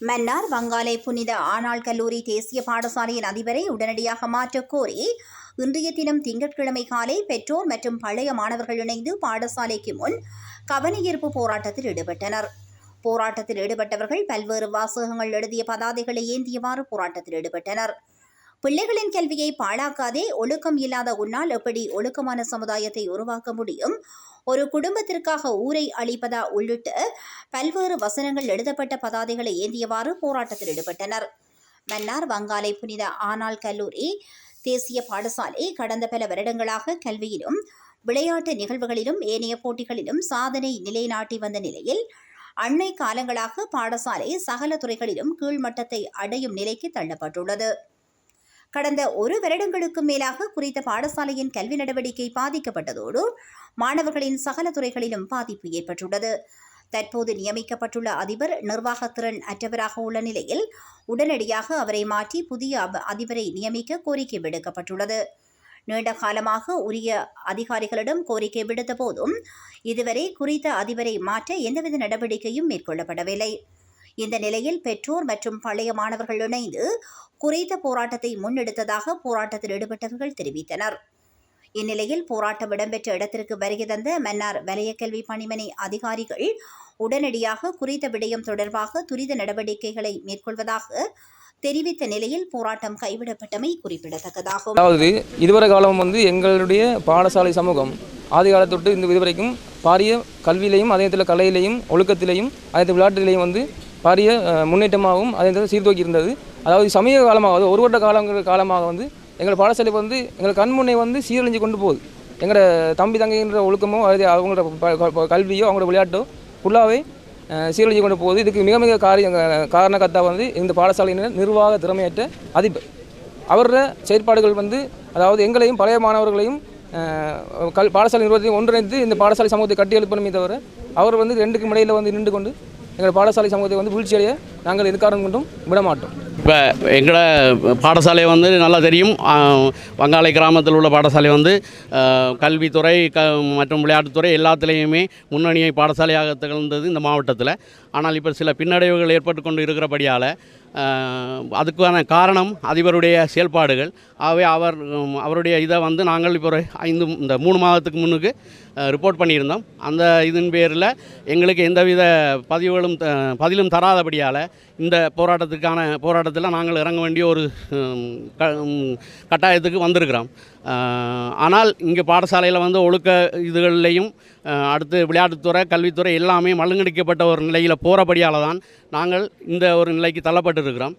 மன்னார் வங்காளை புனித ஆனாள் கல்லூரி தேசிய பாடசாலையின் அதிபரை உடனடியாக மாற்றக் கோரி இன்றைய தினம் திங்கட்கிழமை காலை பெற்றோர் மற்றும் பழைய மாணவர்கள் இணைந்து பாடசாலைக்கு முன் கவனஈர்ப்பு போராட்டத்தில் ஈடுபட்டனர். போராட்டத்தில் ஈடுபட்டவர்கள் பல்வேறு வாசகங்கள் எழுதிய பதாதைகளை ஏந்தியவாறு போராட்டத்தில் ஈடுபட்டனர். பிள்ளைகளின் கல்வியை பாழாக்காதே ஒழுக்கம் இல்லாத உன்னால் எப்படி ஒழுக்கமான சமுதாயத்தை உருவாக்க முடியும்? ஒரு குடும்பத்திற்காக ஊரை அழிப்பதா உள்ளிட்ட பல்வேறு வசனங்கள் எழுதப்பட்ட பதாதைகளை ஏந்தியவாறு போராட்டத்தில் ஈடுபட்டனர். மன்னார் வங்காளை புனித ஆனால் கல்லூரி தேசிய பாடசாலை கடந்த பல வருடங்களாக கல்வியிலும் விளையாட்டு நிகழ்வுகளிலும் ஏனைய போட்டிகளிலும் சாதனை நிலைநாட்டி வந்த நிலையில் அண்மை காலங்களாக பாடசாலை சகல துறைகளிலும் கீழ்மட்டத்தை அடையும் நிலைக்கு தள்ளப்பட்டுள்ளது. கடந்த ஒரு வருடங்களுக்கும் மேலாக குறித்த பாடசாலையின் கல்வி நடவடிக்கை பாதிக்கப்பட்டதோடு மாணவர்களின் சகல துறைகளிலும் பாதிப்பு ஏற்பட்டுள்ளது. தற்போது நியமிக்கப்பட்டுள்ள அதிபர் நிர்வாகத்திறன் அற்றவராக உள்ள நிலையில் உடனடியாக அவரை மாற்றி புதிய அப- அதிபரை நியமிக்க கோரிக்கை விடுக்கப்பட்டுள்ளது. நீண்ட காலமாக உரிய அதிகாரிகளிடம் கோரிக்கை விடுத்த போதும் இதுவரை குறித்த அதிபரை மாற்ற எந்தவித நடவடிக்கையும் மேற்கொள்ளப்படவில்லை. இந்த நிலையில் பெற்றோர் மற்றும் பழைய மாணவர்கள் இணைந்து குறைந்த போராட்டத்தை முன்னெடுத்ததாக போராட்டத்தில் ஈடுபட்டவர்கள் தெரிவித்தனர். இந்நிலையில் போராட்டம் இடம்பெற்ற இடத்திற்கு வருகை தந்த மன்னார் வலயக்கல்வி பணிமனை அதிகாரிகள் உடனடியாக குறித்த விடயம் தொடர்பாக துரித நடவடிக்கைகளை மேற்கொள்வதாக தெரிவித்த நிலையில் போராட்டம் கைவிடப்பட்டமை குறிப்பிடத்தக்கதாகும். அதாவது இதுவரை காலம் வந்து எங்களுடைய பாடசாலை சமூகம் ஆதி காலத்தொட்டு இந்த இதுவரைக்கும் பாரிய கல்வியிலையும் அதே நேரத்தில் கலையிலையும் ஒழுக்கத்திலையும் அதே விளையாட்டுகளையும் விளையாட்டிலையும் வந்து பாரிய முன்னேற்றமாகவும் அதை சீர்தூக்கி இருந்தது. அதாவது சமீப காலமாக ஒரு வருட காலங்கள் காலமாக வந்து எங்கள் பாடசாலை வந்து எங்கள் கண்முன்னே வந்து சீரழிஞ்சு கொண்டு போகுது. எங்களோட தம்பி தங்கைன்ற ஒழுக்கமோ அது அவங்களோட கல்வியோ அவங்களோட விளையாட்டோ ஃபுல்லாகவே சீரழிஞ்சு கொண்டு போகுது. இதுக்கு மிக மிக காரிய காரணக்கத்தா வந்து இந்த பாடசாலையின் நிர்வாக திறமையற்ற அதிபர். அவரோட செயற்பாடுகள் வந்து அதாவது எங்களையும் பழைய மாணவர்களையும் கல் பாடசாலை நிர்வாகத்தையும் ஒன்றிணைந்து இந்த பாடசாலை சமூகத்தை கட்டி எழுப்பணுமே தவிர அவர் வந்து ரெண்டுக்கும் இடையில் வந்து நின்று கொண்டு எங்கள் பாடசாலை சமூகத்தை வந்து வீழ்ச்சியடைய நாங்கள் எதுக்காரம் கொண்டும் விட மாட்டோம் இப்போ எங்களோட பாடசாலை வந்து நல்லா தெரியும். வங்காளை கிராமத்தில் உள்ள பாடசாலை வந்து கல்வித்துறை க மற்றும் விளையாட்டுத்துறை எல்லாத்துலேயுமே முன்னணியை பாடசாலையாக திகழ்ந்தது இந்த மாவட்டத்தில். ஆனால் இப்போ சில பின்னடைவுகள் ஏற்பட்டு கொண்டு இருக்கிறபடியால் அதுக்கான காரணம் அதிபருடைய செயல்பாடுகள். ஆகவே அவர் அவருடைய இதை வந்து நாங்கள் இப்போ ஒரு ஐந்து இந்த மூணு மாதத்துக்கு முன்னுக்கு ரிப்போர்ட் பண்ணியிருந்தோம். அந்த இதன் பேரில் எங்களுக்கு எந்தவித பதிவுகளும் த- பதிலும் தராதபடியால் இந்த போராட்டத்துக்கான போராட்டத்தில் நாங்கள் இறங்க வேண்டிய ஒரு க- கட்டாயத்துக்கு வந்திருக்கிறோம். ஆனால் இங்கே பாடசாலையில் வந்து ஒழுக்க இதுகள்லையும் அடுத்து விளையாட்டுத்துறை கல்வித்துறை எல்லாமே மழுங்கடிக்கப்பட்ட ஒரு நிலையில் போகிறபடியால் தான் நாங்கள் இந்த ஒரு நிலைக்கு தள்ளப்பட்டு கேட்டுருக்கிறோம்